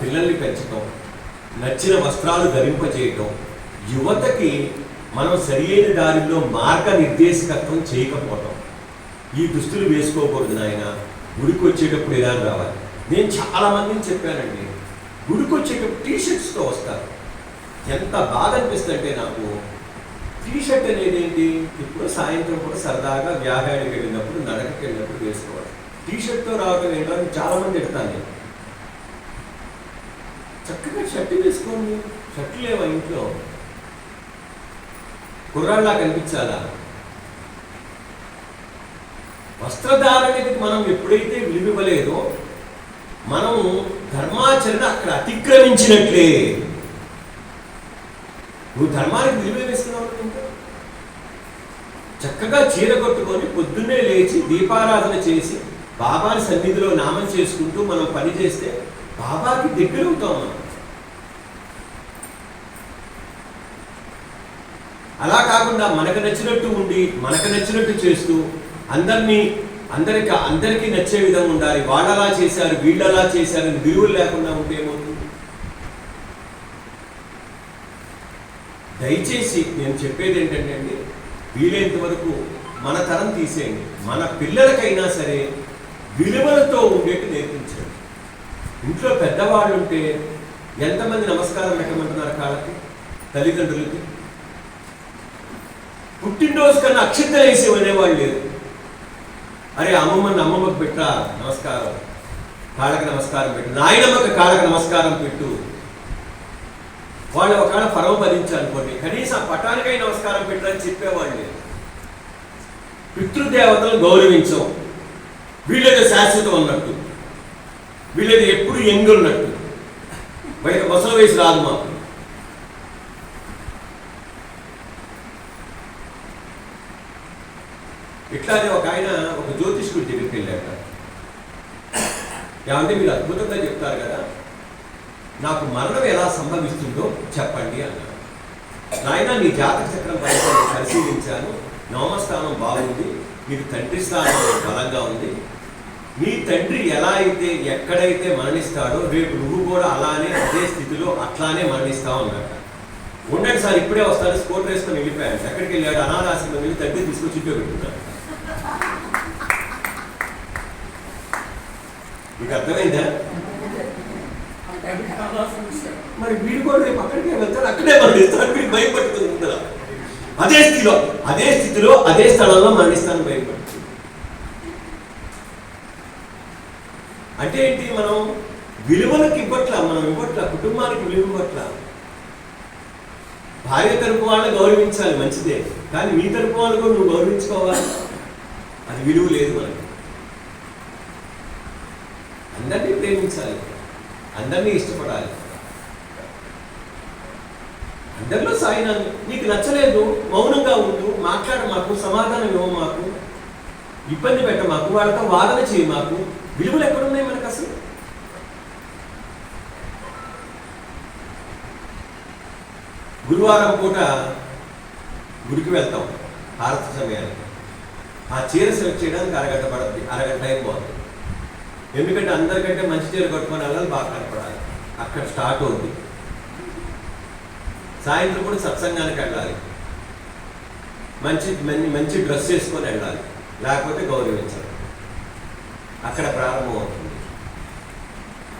పిల్లల్ని పెంచడం నచ్చిన వస్త్రాలు ధరింపజేయటం యువతకి మనం సరియైన దారిలో మార్గ నిర్దేశకత్వం చేయకపోవటం. ఈ దుస్తులు వేసుకోకూడదు నాయన. గుడికి వచ్చేటప్పుడు ఇలా రావాలి. నేను చాలామందిని చెప్పానండి గుడికి వచ్చేటప్పుడు టీ షర్ట్స్తో వస్తారు. ఎంత బాధ అనిపిస్తుందంటే నాకు టీ షర్ట్ అనేది ఏంటి ఇప్పుడు సాయంత్రం కూడా సరదాగా వ్యాయామానికి వెళ్ళినప్పుడు నడకకి వెళ్ళినప్పుడు వేసుకోవాలి. టీ షర్ట్తో రావడం ఏంటో అని చాలా ఎడతాను నేను చక్కగా షర్ట్ వేసుకోండి. షర్ట్ లేవా ఇంట్లో? కుర్రాళ్ళ కనిపించాలా? వస్త్రధారణకి మనం ఎప్పుడైతే విలువివ్వలేదో మనం ధర్మాచరణ అక్కడ అతిక్రమించినట్లే. నువ్వు ధర్మానికి విలువ వేస్తున్నావు చక్కగా చీర కొట్టుకొని పొద్దున్నే లేచి దీపారాధన చేసి బాబాని సన్నిధిలో నామం చేసుకుంటూ మనం పని చేస్తే బాబాకి దగ్గర అవుతాం మనం. అలా కాకుండా మనకు నచ్చినట్టు ఉండి మనకు నచ్చినట్టు చేస్తూ అందరినీ అందరికి అందరికీ నచ్చే విధంగా ఉండాలి. వాళ్ళు అలా చేశారు వీళ్ళు అలా చేశారు విలువలు లేకుండా ఉంటే ఏమవుతుంది? దయచేసి నేను చెప్పేది ఏంటంటే అండి వీలైనంత వరకు మన తరం తీసేయండి. మన పిల్లలకైనా సరే విలువలతో ఉండేట్టు నేర్పించండి. ఇంట్లో పెద్దవాళ్ళు ఉంటే ఎంతమంది నమస్కారం పెట్టమంటున్నారు కాళ్ళకి? తల్లిదండ్రులకి? పుట్టినరోజు కన్నా అక్షింతలు వేసి అనేవాళ్ళు లేదు అరే అమ్మమ్మని అమ్మమ్మకి పెట్టా నమస్కారం. కాళ్ళకి నమస్కారం పెట్టు. నాయనమ్మకి కాళ్ళకి నమస్కారం పెట్టు. వాళ్ళు ఒకవేళ పరమపదించాలనుకోండి కనీసం పటానికై నమస్కారం పెట్టని చెప్పేవాళ్ళు లేదు పితృదేవతలు గౌరవించం. వీళ్ళది శాశ్వతం అన్నట్టు. వీళ్ళది ఎప్పుడు ఎంగున్నట్టు. బయట ముసలి వయసు రాదు మాకు. ఇట్లానే ఒక ఆయన ఒక జ్యోతిష్కుడి దగ్గరికి వెళ్ళాట ఏమంటే మీరు అద్భుతంగా చెప్తారు కదా నాకు మరణం ఎలా సంభవిస్తుందో చెప్పండి అన్నాడు. నాయన నీ జాతక చక్రం పరిశీలి- పరిశీలించాను. నవమస్థానం బాగుంది నీకు తండ్రి స్థానం బలంగా ఉంది. నీ తండ్రి ఎలా అయితే ఎక్కడైతే మరణిస్తాడో రేపు నువ్వు కూడా అలానే అదే స్థితిలో అట్లానే మరణిస్తావు అన్నట్ట ఉండండి సార్ ఇప్పుడే వస్తాను స్కోర్ వేసుకొని వెళ్ళిపోయాను. ఎక్కడికి వెళ్ళాడు? అనాథాశ్రమం వెళ్ళి తండ్రి తీసుకొచ్చి ఇంట్లో పెట్టుకున్నాడు. మీకు అర్థమైందా? మరి వీడు కూడా రేపు అక్కడికే వెళ్తాడు అక్కడే మరణిస్తాడు వీడు భయపడుతుంది అదే స్థితిలో అదే స్థితిలో అదే స్థలంలో మరణిస్తాను భయపడుతుంది. అంటే ఏంటి మనం విలువలకు ఇవ్వట్ల మనం ఇవ్వట్ల కుటుంబానికి విలువ ఇవ్వట్ల? భార్య తరపు వాళ్ళని గౌరవించాలి మంచిదే. కానీ మీ తరపు వాళ్ళు కూడా నువ్వు గౌరవించుకోవాలి? అది విలువ లేదు మనకి. అందరినీ ప్రేమించాలి. అందరినీ ఇష్టపడాలి. అందరిలో సాయినాన్ని నీకు నచ్చలేదు మౌనంగా ఉండు మాట్లాడ మాకు సమాధానం ఇవ్వ మాకు ఇబ్బంది పెట్ట మాకు వాళ్ళతో వాదన చేయి మాకు. విలువలు ఎక్కడున్నాయి మనకు అసలు? గురువారం పూట గుడికి వెళ్తాం భారత సమయానికి. ఆ చీర సెలెక్ట్ చేయడానికి అరగంట పడుతుంది అరగంట అయిపోతుంది ఎందుకంటే అందరికంటే మంచి చీర కట్టుకొని వెళ్ళాలి బాగా కనపడాలి. అక్కడ స్టార్ట్ అవుద్ది సాయంత్రం కూడా సత్సంగానికి వెళ్ళాలి. మంచి మంచి- మంచి డ్రెస్ వేసుకొని వెళ్ళాలి. లేకపోతే గౌరవించాలి అక్కడ ప్రారంభం అవుతుంది.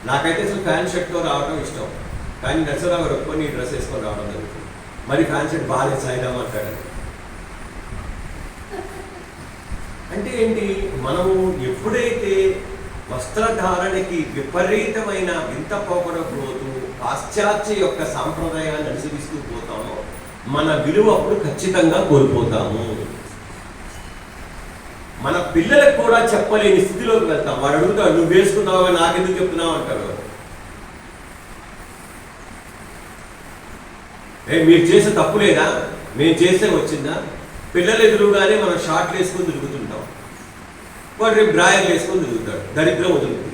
నాకైతే అసలు ఫ్యాన్ షర్ట్తో రావడం ఇష్టం. కానీ నర్సరావు గారు ఒప్పుకొని డ్రెస్ వేసుకొని రావడం జరుగుతుంది. మరి ఫ్యాన్ షర్ట్ బాగాలేదు సాయిరామ్ అంటాడు. అంటే ఏంటి? మనము ఎప్పుడైతే వస్త్రధారణకి విపరీతమైన వింత పోకడ పోతూ పాశ్చాత్య యొక్క సాంప్రదాయాన్ని అనుసరిస్తూ పోతామో మన విలువ అప్పుడు ఖచ్చితంగా కోల్పోతాము. మన పిల్లలకు కూడా చెప్పలేని స్థితిలోకి వెళ్తాం. వాడు అడుగుతాడు నువ్వు వేసుకున్నావా? నాకెందుకు చెప్తున్నావు? అంటాడు. ఏ మీరు చేసే తప్పు లేదా? మేము చేస్తే వచ్చిందా? పిల్లలు ఎదురుగానే మనం షార్ట్లు వేసుకుని తిరుగుతుంటాం. వాడు రేపు డ్రాయర్లు వేసుకొని తిరుగుతాడు. దరిద్రం వదులుతుంది.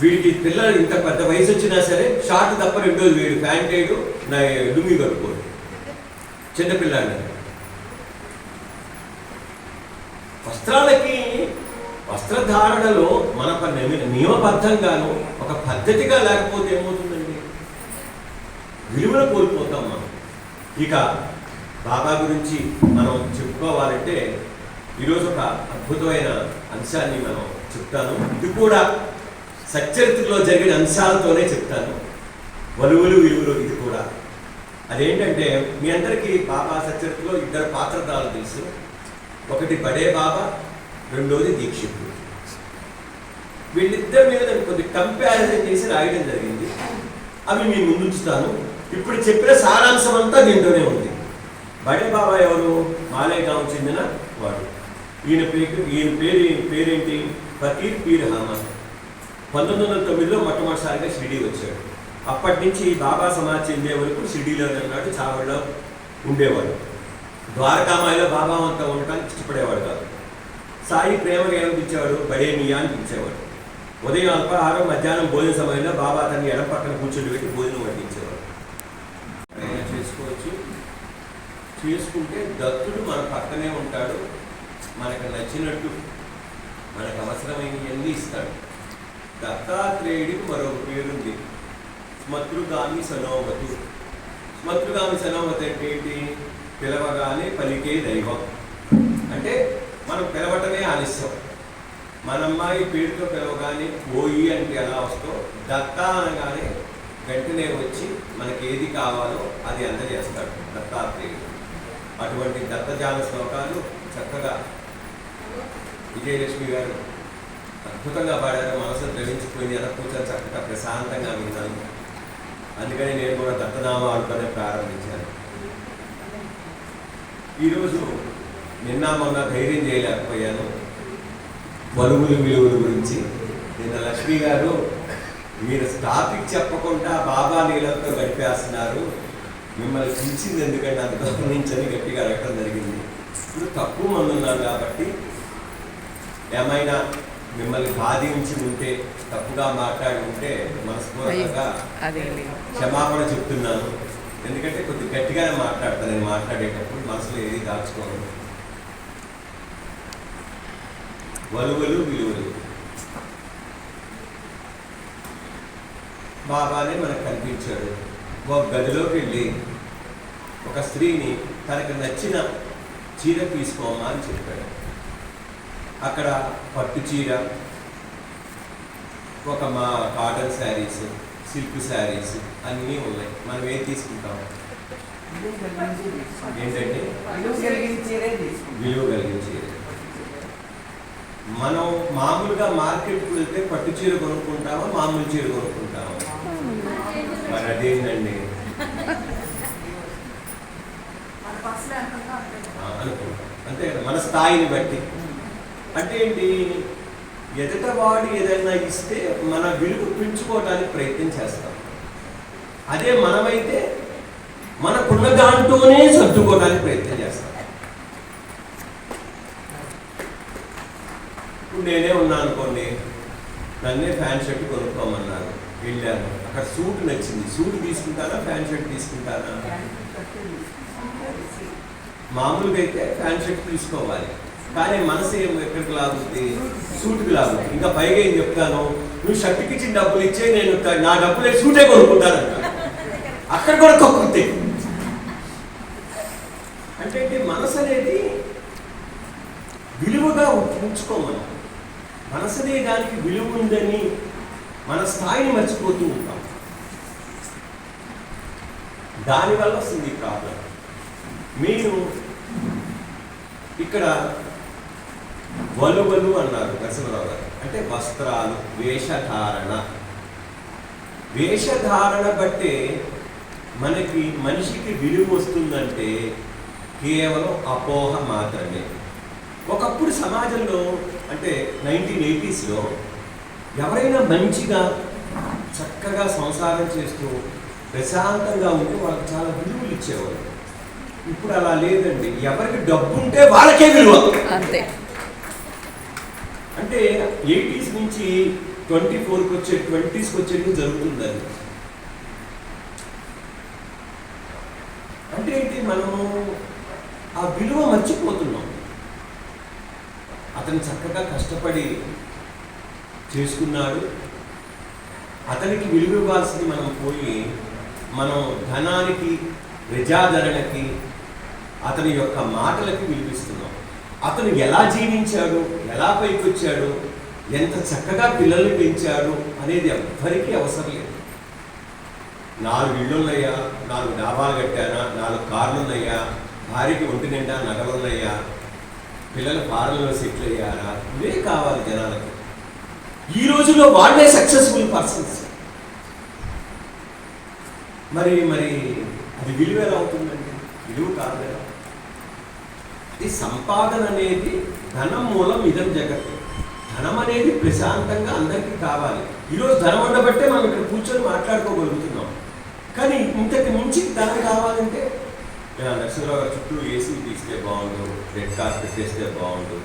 వీడికి పిల్లలు ఇంత పెద్ద వయసు వచ్చినా సరే షార్ట్ తప్ప రెండోది వీడు ప్యాంట్ వేయడు నా లుంగి కట్టుకోడు చిన్నపిల్లాడిని వస్త్రాలకి వస్త్రధారణలో మన నియమబద్ధంగాను ఒక పద్ధతిగా లేకపోతే ఏమవుతుందండి? విలువను కోల్పోతాం మనం. ఇక బాబా గురించి మనం చెప్పుకోవాలంటే ఈరోజు ఒక అద్భుతమైన అంశాన్ని మనం చెప్తాను. ఇది కూడా సచ్చరిత్రలో జరిగిన అంశాలతోనే చెప్తాను. వలువులు విలువలు ఇది కూడా. అదేంటంటే మీ అందరికీ బాబా సచ్చరిత్రలో ఇద్దరు పాత్రధారులు తెలుసు. ఒకటి బడే బాబా రెండోది దీక్షితుడు. వీళ్ళిద్దరి మీద నేను కొద్ది కంపారిజన్ చేసి రాయడం జరిగింది. అవి మీ ముందుంచుతాను ఇప్పుడు చెప్పిన సారాంశం అంతా దీంట్లోనే ఉంది. బడే బాబా ఎవరు? మాలేగాం చెందిన వాడు. ఈయన పేరు ఈయన పేరు పేరేంటి? ఫకీర్ పీర్ అహ్మద్. పంతొమ్మిది వందల తొమ్మిదిలో మొట్టమొదటిసారిగా షిరిడి వచ్చాడు. అప్పటి నుంచి బాబా సమాధి చెందే వరకు షిరిడీలోనే ఉన్నాడు చావడిలో ఉండేవాడు. ద్వారకామాయిలో బాబా అంతా ఉండటానికి ఇష్టపడేవాడు కాదు. సాయి ప్రేమగా ఏమనిపించేవాడు బడే మియా అని పిలిచేవాడు ఉదయం అల్పాహారం మధ్యాహ్నం భోజన సమయంలో బాబా తన ఎడం పక్కన కూర్చొని పెట్టి భోజనం వడ్డించేవాడు ఏమైనా చేసుకోవచ్చు చేసుకుంటే దత్తుడు మన పక్కనే ఉంటాడు మనకు నచ్చినట్టు మనకు అవసరమైనవన్నీ ఇస్తాడు. దత్తాత్రేయుడి మరొక పేరుంది. స్మతృగామి సనోవతు స్మతృగామి సనోమతి అంటే ఏంటి? పిలవగానే పలికే దైవం. అంటే మనం పిలవటమే ఆలస్యం. మన అమ్మాయి పేరుతో పిలవగానే పోయి అంటే ఎలా వస్తో? దత్త అనగానే వెంటనే వచ్చి మనకి ఏది కావాలో అది అందజేస్తాడు దత్తాత్రేయుడు. అటువంటి దత్తజాల శ్లోకాలు చక్కగా విజయలక్ష్మి గారు అద్భుతంగా పాడారు. మనసు ద్రవించిపోయింది. ఎలా కూర్చొని చక్కగా ప్రశాంతంగా విన్నాను. అందుకని నేను కూడా దత్తనామాలతోనే ప్రారంభించాను. ఈరోజు నిన్న మొన్న ధైర్యం చేయలేకపోయాను. బరువులు విలువల గురించి. నిన్న లక్ష్మి గారు మీరు టాపిక్ చెప్పకుండా బాబా నీళ్ళతో గడిపేస్తున్నారు. మిమ్మల్ని పిలిచింది ఎందుకంటే అంత గమనించని గట్టిగా అడగటం జరిగింది. ఇప్పుడు తక్కువ మంది ఉన్నారు కాబట్టి ఏమైనా మిమ్మల్ని బాధించి ఉంటే తప్పుగా మాట్లాడి ఉంటే మనస్ఫూర్తిగా క్షమాపణ చెప్తున్నాను. ఎందుకంటే కొద్ది గట్టిగానే మాట్లాడతాను నేను మాట్లాడేటప్పుడు మనసులో ఏది దాచుకోను. వలువలు విలువలు. బాబానే మనకు కనిపించాడు. ఒక గదిలోకి వెళ్ళి ఒక స్త్రీని తనకు నచ్చిన చీర తీసుకోమా అని చెప్పాడు. అక్కడ పట్టు చీర ఒక మా కాటన్ శారీస్ సిల్క్ శారీస్ అన్నీ ఉన్నాయి. మనం ఏం తీసుకుంటాం? ఏంటంటే విలువ కలిగించేది మనం మామూలుగా మార్కెట్కి వెళ్తే పట్టు చీర కొనుక్కుంటామా? మామూలు చీర కొనుక్కుంటాం మరి అదేంటండి? కదా మన స్థాయిని బట్టి. అంటే ఏంటి? ఎదుట వాడు ఏదైనా ఇస్తే మన విలువ పెంచుకోవడానికి ప్రయత్నం చేస్తాం. అదే మనమైతే మనకున్న దాంట్లోనే సర్దుకోవడానికి ప్రయత్నం చేస్తాం. ఇప్పుడు నేనే ఉన్నా అనుకోండి నన్నే ఫ్యాన్ షర్ట్ కొనుక్కోమన్నారు. వెళ్ళాను. అక్కడ సూట్ నచ్చింది. సూట్ తీసుకుంటానా ఫ్యాన్ షర్ట్ తీసుకుంటానా మామూలుగా అయితే ఫ్యాన్ షర్ట్ తీసుకోవాలి. కానీ మనసు ఏం ఎక్కడికి లాగుతుంది సూట్కి లాగుతుంది ఇంకా పైగా ఏం చెప్తాను? నువ్వు షర్ట్కి ఇచ్చిన డబ్బులు ఇచ్చే నేను నా డబ్బులే సూటే కొనుక్కుంటానంట అక్కడ కూడా కక్కుతే అంటే మనసు అనేది విలువగా ఉంచుకోమను. మనసు అనే దానికి విలువ ఉందని మన స్థాయిని మర్చిపోతూ ఉంటాం. దానివల్ల వస్తుంది ఈ ప్రాబ్లం. మీరు ఇక్కడ వలువలు అన్నారు నరసింహరావు గారు. అంటే వస్త్రాలు వేషధారణ. వేషధారణ బట్టే మనకి మనిషికి విలువ వస్తుందంటే కేవలం అపోహ మాత్రమే. ఒకప్పుడు సమాజంలో అంటే నైన్టీన్ ఎయిటీస్లో ఎవరైనా మంచిగా చక్కగా సంసారం చేస్తూ ప్రశాంతంగా ఉంటే వాళ్ళకి చాలా విలువలు ఇచ్చేవారు ఇప్పుడు అలా లేదండి. ఎవరికి డబ్బు ఉంటే వాళ్ళకే విలువ. అంతే. అంటే ఎయిటీస్ నుంచి ట్వంటీ ఫోర్కి వచ్చే ట్వంటీస్కి వచ్చేది జరుగుతుందని అంటే ఏంటి? మనము ఆ విలువ మర్చిపోతున్నాం. అతను చక్కగా కష్టపడి చేసుకున్నాడు. అతనికి విలువ ఇవ్వాల్సింది మనం పోయి మనం ధనానికి ప్రజాదరణకి అతని యొక్క మాటలకి విలువిస్తున్నాం. అతను ఎలా జీవించాడు ఎలా పైకి వచ్చాడు ఎంత చక్కగా పిల్లల్ని పెంచాడు అనేది ఎవ్వరికీ అవసరం లేదు. నాలుగు ఇళ్ళున్నాయా నాలుగు డాబాలు కట్టానా నాలుగు కార్లు ఉన్నాయా భార్యకి ఒంటి నిండా నగలున్నాయా పిల్లలు ఫారెన్లో సెటిల్ అయ్యారా? ఇవే కావాలి జనాలకి. ఈ రోజుల్లో వాళ్ళే సక్సెస్ఫుల్ పర్సన్స్ మరి మరి అది విలువ ఎలా అవుతుందండి? విలువ కాదు కదా. ఈ సంపాదన అనేది ధనం మూలం ఇదం జగత్. ధనం అనేది ప్రశాంతంగా అందరికీ కావాలి. ఈరోజు ధనం ఉండబట్టే మనం ఇక్కడ కూర్చొని మాట్లాడుకోగలుగుతున్నాం. కానీ ఇంతకు మించి ధనం కావాలంటే? నరసింహరావు గారు చుట్టూ ఏసీ తీస్తే బాగుండు రెడ్ కార్పెట్ వేస్తే బాగుండు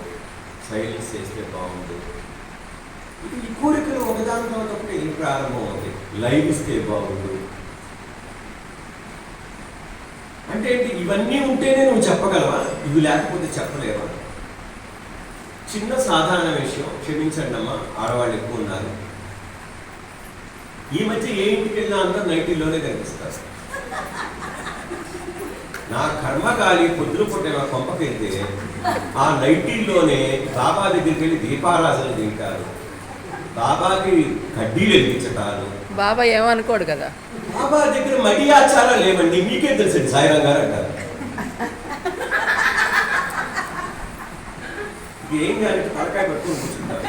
సైలెన్స్ చేస్తే బాగుండు ఈ కోరికలు ఒకదాని తర్వాత ఒకటి ప్రారంభం అవుతాయి? లైవ్ ఇస్తే బాగుండు అంటే ఇవన్నీ ఉంటేనే నువ్వు చెప్పగలవా? ఇవి లేకపోతే చెప్పలేవా? చిన్న సాధారణ విషయం క్షమించండి అమ్మా ఆడవాళ్ళు ఎక్కువ ఉన్నారు. ఈ మధ్య ఏ ఇంటికి వెళ్ళినా అంతా నైటీల్లోనే కనిపిస్తారు. నా కర్మకాలి పొద్దున పుట్టిన కొంపకెళ్తే ఆ నైటీల్లోనే బాబా దగ్గరికి వెళ్ళి దీపారాధన తింటారు బాబాకి కడ్డీలు వెలిగించటాలు బాబా ఏమనుకోడు కదా. బాబా దగ్గర మడి ఆచారాలు లేవండి మీకే తెలుసండి సాయిరాం గారు అంటారు? ఏం కానీ తలకాయ పట్టుకొని కూర్చుంటారు.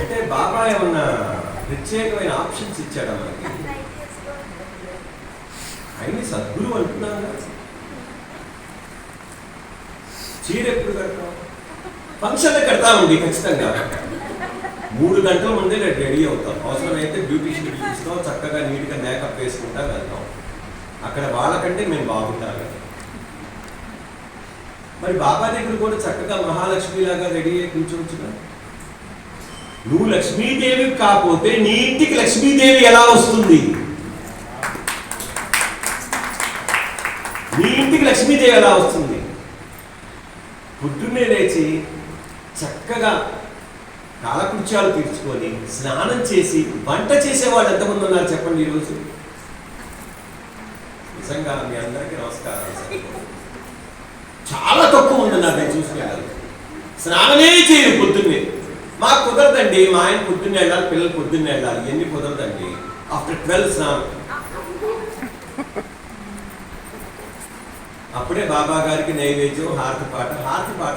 అంటే బాబా ఏమన్నా ప్రత్యేకమైన ఆప్షన్స్ ఇచ్చాడా మనకి? ఆయన సద్గురు అంటున్నాను కదా. చీర ఎప్పుడు కడతాం ఫంక్షన్లో కడతామండి ఖచ్చితంగా. మూడు గంటల ముందే నేను రెడీ అవుతాం. అవసరమైతే బ్యూటీషియన్ చూస్తాం చక్కగా నీట్గా మేకప్ వేసుకుంటా వెళ్తాం. అక్కడ వాళ్ళకంటే మేము బాగుంటాం మరి బాబా దగ్గర కూడా చక్కగా మహాలక్ష్మిలాగా రెడీ అయ్యి కూర్చోవచ్చుగా? నువ్వు లక్ష్మీదేవి కాకపోతే నీ ఇంటికి లక్ష్మీదేవి ఎలా వస్తుంది? నీ ఇంటికి లక్ష్మీదేవి ఎలా వస్తుంది? పొద్దున్నే లేచి చక్కగా కాలకృత్యాలు తీర్చుకొని స్నానం చేసి వంట చేసేవాళ్ళు ఎంతమంది ఉన్నారు చెప్పండి ఈరోజు? నిజంగా మీ అందరికీ నమస్కారం చాలా తక్కువ ఉంది నాకు నేను చూసుకెళ్ళాలి స్నానమే చేయరు పొద్దున్నే. మాకు కుదరదండి మా ఆయన పొద్దున్నే వెళ్ళాలి పిల్లలు పొద్దున్నే వెళ్ళాలి. ఎన్ని కుదరదండి. ఆఫ్టర్ ట్వెల్వ్ స్నానం. అప్పుడే బాబా గారికి నైవేద్యం హారతి పాట హారతి పాట